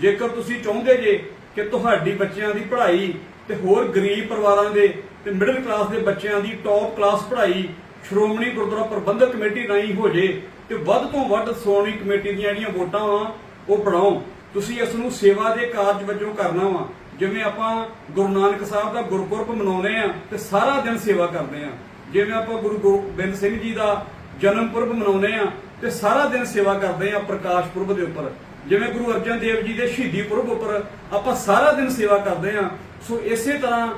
ਜੇਕਰ ਤੁਸੀਂ ਚਾਹੁੰਦੇ ਜੇ ਕਿ ਤੁਹਾਡੀ ਬੱਚਿਆਂ ਦੀ ਪੜ੍ਹਾਈ ਤੇ ਹੋਰ ਗਰੀਬ ਪਰਿਵਾਰਾਂ ਦੇ ਤੇ ਮਿਡਲ ਕਲਾਸ ਦੇ ਬੱਚਿਆਂ ਦੀ ਟੌਪ ਕਲਾਸ ਪੜ੍ਹਾਈ ਸ਼੍ਰੋਮਣੀ ਗੁਰਦੁਆਰਾ ਪ੍ਰਬੰਧਕ ਕਮੇਟੀ ਰਾਹੀਂ ਹੋ ਜੇ ਤੇ ਵੱਧ ਤੋਂ ਵੱਧ ਸ਼੍ਰੋਮਣੀ ਕਮੇਟੀ ਦੀਆਂ ਜਿਹੜੀਆਂ ਵੋਟਾਂ ਵਾ, ਉਹ ਬਣਾਓ। ਤੁਸੀਂ ਇਸ ਨੂੰ ਸੇਵਾ ਦੇ ਕਾਰਜ ਵਜੋਂ ਕਰਨਾ ਵਾ। ਜਿਵੇਂ ਆਪਾਂ ਗੁਰੂ ਨਾਨਕ ਸਾਹਿਬ ਦਾ ਗੁਰਪੁਰਬ ਮਨਾਉਂਦੇ ਆ ਤੇ ਸਾਰਾ ਦਿਨ ਸੇਵਾ ਕਰਦੇ ਆ। ਜਿਵੇਂ ਆਪਾਂ ਗੁਰੂ ਗੋਬਿੰਦ ਸਿੰਘ ਜੀ ਦਾ ਜਨਮ ਪੁਰਬ ਮਨਾਉਂਦੇ ਆ ਤੇ ਸਾਰਾ ਦਿਨ ਸੇਵਾ ਕਰਦੇ ਆ ਪ੍ਰਕਾਸ਼ ਪੁਰਬ ਦੇ ਉੱਪਰ। ਜਿਵੇਂ ਗੁਰੂ ਅਰਜਨ ਦੇਵ ਜੀ ਦੇ ਸ਼ਹੀਦੀ ਪੁਰਬ ਉੱਪਰ ਆਪਾਂ ਸਾਰਾ ਦਿਨ ਸੇਵਾ ਕਰਦੇ ਆ ਸੋ ਇਸੇ ਤਰ੍ਹਾਂ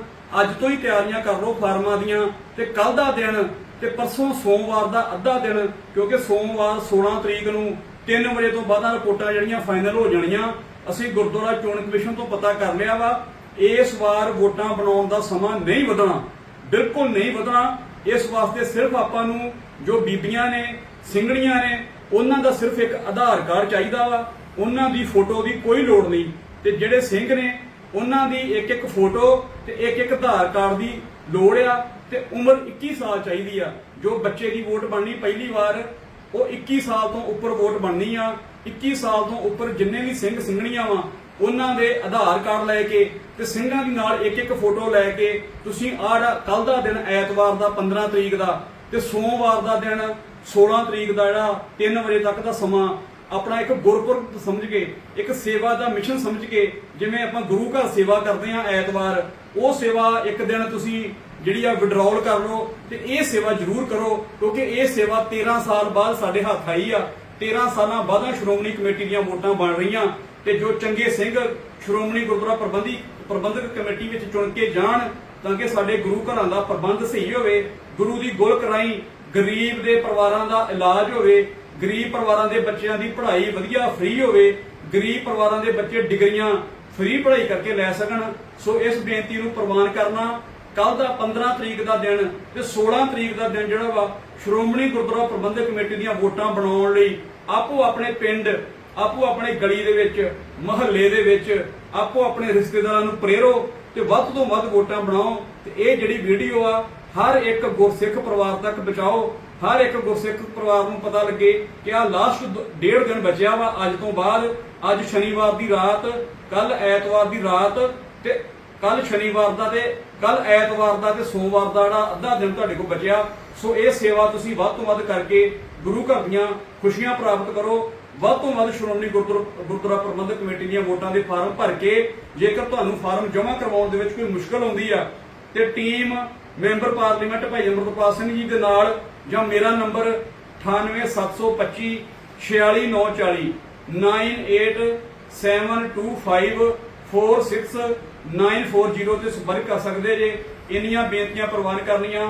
ਅੱਜ ਤੋਂ ਹੀ ਤਿਆਰੀਆਂ ਕਰ ਲਓ ਫਾਰਮਾਂ ਦੀਆਂ ਤੇ ਕੱਲ ਦਾ ਦਿਨ ਤੇ ਪਰਸੋਂ ਸੋਮਵਾਰ ਦਾ ਅੱਧਾ ਦਿਨ, ਕਿਉਂਕਿ ਸੋਮਵਾਰ 16 ਤਰੀਕ ਨੂੰ 3 ਵਜੇ ਤੋਂ ਬਾਅਦ ਰਿਪੋਰਟਾਂ ਜਿਹੜੀਆਂ ਫਾਈਨਲ ਹੋ ਜਾਣੀਆਂ, ਅਸੀਂ ਗੁਰਦੁਆਰਾ ਚੋਣ ਕਮਿਸ਼ਨ ਤੋਂ ਪਤਾ ਕਰ ਲਿਆ ਵਾ, ਇਸ ਵਾਰ ਵੋਟਾਂ ਬਣਾਉਣ ਦਾ ਸਮਾਂ ਨਹੀਂ ਵਧਣਾ, ਬਿਲਕੁਲ ਨਹੀਂ ਵਧਣਾ, ਇਸ ਵਾਸਤੇ ਸਿਰਫ ਆਪਾਂ ਨੂੰ ਜੋ ਬੀਬੀਆਂ ਨੇ ਸਿੰਗੜੀਆਂ ਨੇ, ਉਹਨਾਂ ਦਾ ਸਿਰਫ ਇੱਕ ਆਧਾਰ ਕਾਰਡ ਚਾਹੀਦਾ ਵਾ ਉਹਨਾਂ ਦੀ ਫੋਟੋ ਦੀ ਕੋਈ ਲੋੜ ਨਹੀਂ। ਤੇ ਜਿਹੜੇ ਸਿੰਘ ਨੇ, ਉਹਨਾਂ ਦੀ ਇੱਕ ਇੱਕ ਫੋਟੋ ਤੇ ਇੱਕ ਇੱਕ ਆਧਾਰ ਕਾਰਡ ਦੀ ਲੋੜ ਆ ਤੇ ਉਮਰ 21 ਸਾਲ ਚਾਹੀਦੀ ਆ। ਜੋ ਬੱਚੇ ਦੀ ਵੋਟ ਬਣਨੀ ਪਹਿਲੀ ਵਾਰ, ਉਹ 21 ਸਾਲ ਤੋਂ ਉੱਪਰ ਵੋਟ ਬਣਨੀ ਆ। 21 ਸਾਲ ਤੋਂ ਉੱਪਰ ਜਿੰਨੇ ਵੀ ਸਿੰਘ ਸਿੰਘਣੀਆਂ ਵਾ, ਉਹਨਾਂ ਦੇ ਆਧਾਰ ਕਾਰਡ ਲੈ ਕੇ ਤੇ ਸਿੰਘਾਂ ਦੀ ਨਾਲ ਇੱਕ ਇੱਕ ਫੋਟੋ ਲੈ ਕੇ ਤੁਸੀਂ ਆਹ ਕੱਲ ਦਾ ਦਿਨ, ਐਤਵਾਰ ਦਾ 15 ਤਰੀਕ ਦਾ ਤੇ ਸੋਮਵਾਰ ਦਾ ਦਿਨ 16 ਤਰੀਕ ਦਾ ਜਿਹੜਾ 3 ਵਜੇ ਤੱਕ ਦਾ ਸਮਾਂ ਆਪਣਾ ਇੱਕ ਗੁਰਪੁਰਬ ਸਮਝ ਕੇ, ਇੱਕ ਸੇਵਾ ਦਾ ਮਿਸ਼ਨ ਸਮਝ ਕੇ ਜਿਵੇਂ ਆਪਾਂ ਗੁਰੂ ਘਰ ਸੇਵਾ ਕਰਦੇ ਆ ਐਤਵਾਰ, ਉਹ ਸੇਵਾ ਇੱਕ ਦਿਨ ਤੁਸੀਂ ਜਿਹੜੀ ਆ ਵਿਡਰਾਲ ਕਰ ਲਓ ਤੇ ਇਹ ਸੇਵਾ ਜ਼ਰੂਰ ਕਰੋ ਕਿਉਂਕਿ ਇਹ ਸੇਵਾ 13 ਸਾਲ ਬਾਅਦ ਸਾਡੇ ਹੱਥ ਆਈ ਆ। 13 ਸਾਲਾਂ ਬਾਅਦ ਸ਼੍ਰੋਮਣੀ ਕਮੇਟੀ ਦੀਆਂ ਵੋਟਾਂ ਬਣ ਰਹੀਆਂ ਤੇ ਜੋ ਚੰਗੇ ਸਿੰਘ ਸ਼੍ਰੋਮਣੀ ਗੁਰਦੁਆਰਾ ਪ੍ਰਬੰਧੀ, ਪ੍ਰਬੰਧਕ ਕਮੇਟੀ ਵਿੱਚ ਚੁਣ ਕੇ ਜਾਣ ਤਾਂ ਕਿ ਸਾਡੇ ਗੁਰੂ ਘਰਾਂ ਦਾ ਪ੍ਰਬੰਧ ਸਹੀ ਹੋਵੇ, ਗੁਰੂ ਦੀ ਗੋਲਕ ਕਰਾਈ ਗਰੀਬ ਦੇ ਪਰਿਵਾਰਾਂ ਦਾ ਇਲਾਜ ਹੋਵੇ ਗਰੀਬ ਪਰਿਵਾਰਾਂ ਦੇ ਬੱਚਿਆਂ ਦੀ ਪੜ੍ਹਾਈ ਵਧੀਆ ਫ੍ਰੀ ਹੋਵੇ, ਗਰੀਬ ਪਰਿਵਾਰਾਂ ਦੇ ਬੱਚੇ ਡਿਗਰੀਆਂ ਫ੍ਰੀ ਪੜ੍ਹਾਈ ਕਰਕੇ ਲੈ ਸਕਣ। ਸੋ ਇਸ ਬੇਨਤੀ ਨੂੰ ਪ੍ਰਵਾਨ ਕਰਨਾ ਕੱਲ ਦਾ 15 ਤਰੀਕ ਦਾ ਦਿਨ ਤੇ 16 ਤਰੀਕ ਦਾ ਦਿਨ ਜਿਹੜਾ ਵਾ, ਸ਼੍ਰੋਮਣੀ ਗੁਰਦੁਆਰਾ ਪ੍ਰਬੰਧਕ ਕਮੇਟੀ ਦੀਆਂ ਵੋਟਾਂ ਬਣਾਉਣ ਲਈ ਆਪੋ ਆਪਣੇ ਪਿੰਡ, ਆਪੋ ਆਪਣੇ ਗਲੀ ਦੇ ਵਿੱਚ, ਮਹੱਲੇ ਦੇ ਵਿੱਚ, ਆਪੋ ਆਪਣੇ ਰਿਸ਼ਤੇਦਾਰਾਂ ਨੂੰ ਪ੍ਰੇਰੋ। ਤੇ ਵੱਧ ਤੋਂ ਵੱਧ ਵੋਟਾਂ ਬਣਾਓ ਤੇ ਇਹ ਜਿਹੜੀ ਵੀਡੀਓ ਆ, ਹਰ ਇੱਕ ਗੁਰਸਿੱਖ ਪਰਿਵਾਰ ਤੱਕ ਪਹੁੰਚਾਓ, ਹਰ ਇੱਕ ਗੁਰਸਿੱਖ ਪਰਿਵਾਰ ਨੂੰ ਪਤਾ ਲੱਗੇ ਕਿ ਆ ਲਾਸਟ ਡੇਢ ਦਿਨ ਬਚਿਆ ਵਾ, ਅੱਜ ਤੋਂ ਬਾਅਦ, ਅੱਜ ਸ਼ਨੀਵਾਰ ਦੀ ਰਾਤ ਕੱਲ ਐਤਵਾਰ ਦੀ ਰਾਤ ਤੇ ਕੱਲ ਸ਼ਨੀਵਾਰ ਦਾ ਤੇ ਕੱਲ ਐਤਵਾਰ ਦਾ ਤੇ ਸੋਮਵਾਰ ਦਾ ਜਿਹੜਾ ਅੱਧਾ ਦਿਨ ਤੁਹਾਡੇ ਕੋਲ ਬਚਿਆ। ਸੋ ਇਹ ਸੇਵਾ ਤੁਸੀਂ ਵੱਧ ਤੋਂ ਵੱਧ ਕਰਕੇ ਗੁਰੂ ਘਰ ਦੀਆਂ ਖੁਸ਼ੀਆਂ ਪ੍ਰਾਪਤ ਕਰੋ ਵੱਧ ਤੋਂ ਵੱਧ ਸ਼੍ਰੋਮਣੀ ਗੁਰਦੁਆਰਾ ਪ੍ਰਬੰਧਕ ਕਮੇਟੀ ਦੀਆਂ ਵੋਟਾਂ ਦੇ ਫਾਰਮ ਭਰ ਕੇ ਜੇਕਰ ਤੁਹਾਨੂੰ ਫਾਰਮ ਜਮ੍ਹਾਂ ਕਰਵਾਉਣ ਦੇ ਵਿੱਚ ਕੋਈ ਮੁਸ਼ਕਲ ਆਉਂਦੀ ਆ, ਤੇ ਟੀਮ ਮੈਂਬਰ ਪਾਰਲੀਮੈਂਟ ਭਾਈ ਅਮਰਤਪਾਲ ਸਿੰਘ ਜੀ ਦੇ ਨਾਲ ਜਾਂ ਮੇਰਾ ਨੰਬਰ 98725 46940 9872546940 ਤੇ ਸੰਪਰਕ ਕਰ ਸਕਦੇ ਜੇ। ਇੰਨੀਆਂ ਬੇਨਤੀਆਂ ਪ੍ਰਵਾਨ ਕਰਨੀਆਂ।